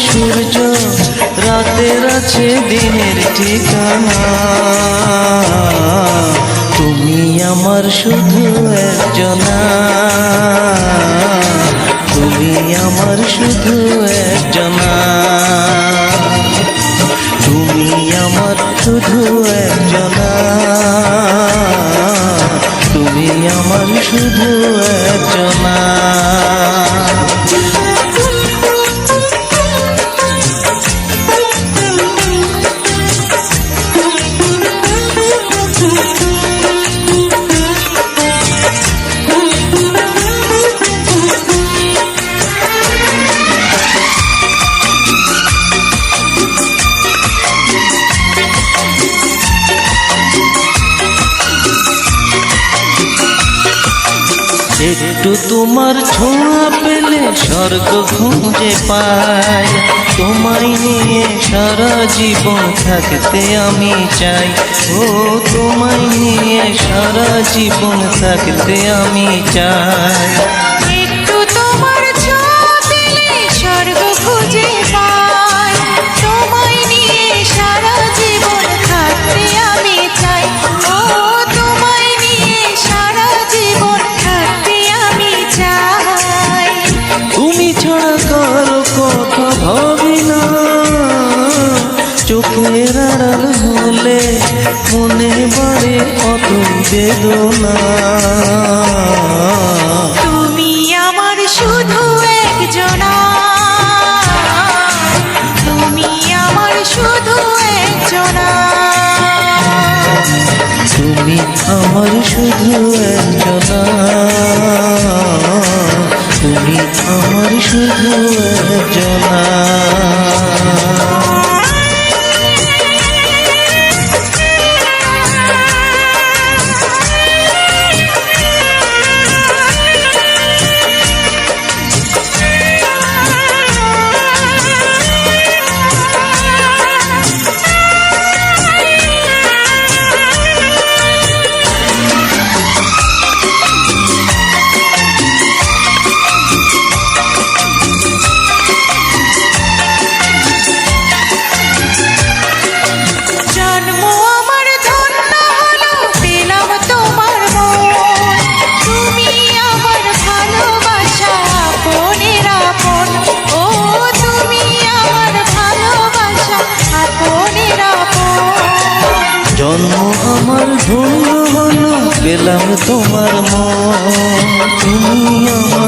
সূর্য, রাতের আছে দিনের ঠিকানা। তুমি আমার শুধু একজনা। তুমি আমার শুধু একজনা। তুমি আমার শুধু একজনা। তুমি আমার শুধু একজনা। একটু তোমার ছোঁয়া পেলে স্বর্গ খুঁজে পাই। তোমায় নিয়ে সারা জীবন থাকতে আমি চাই। ও, তোমায় নিয়ে সারা জীবন থাকতে আমি চাই। ভাবি না চোখের আড়াল হলে মনে বাড়ে অত বেদনা। আমার শুধু তুমি আমার শুধু একজনা।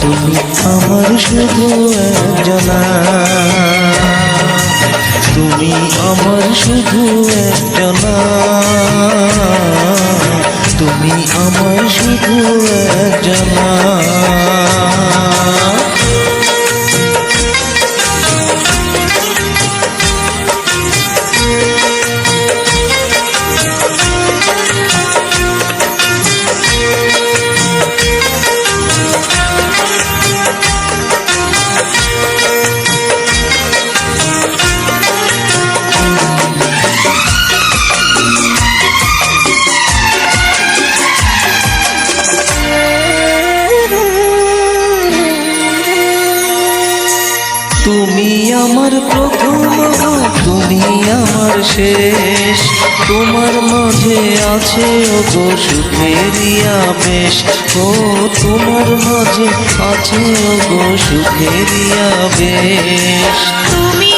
তুমি আমার শুধু একজনা। তুমি আমার শুধু একজনা। তুমি আমার শুধু একজনা। তুমি আমার প্রথম তুমি আমার শেষ। তোমার মাঝে আছে গো সুখেরই বেশ ও, তোমার মাঝে আছে গো প্রথম গো তুমি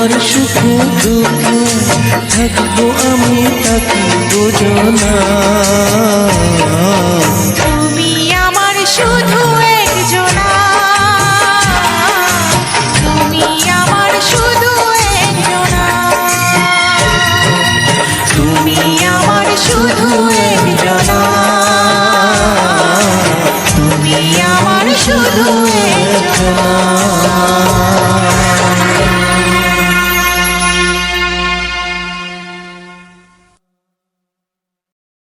তোমার সুখ দুঃখে, থাকব আমি থাকব জনা। তুমি আমার শুধু আমার শুধু তুমি আমার শুধু আমার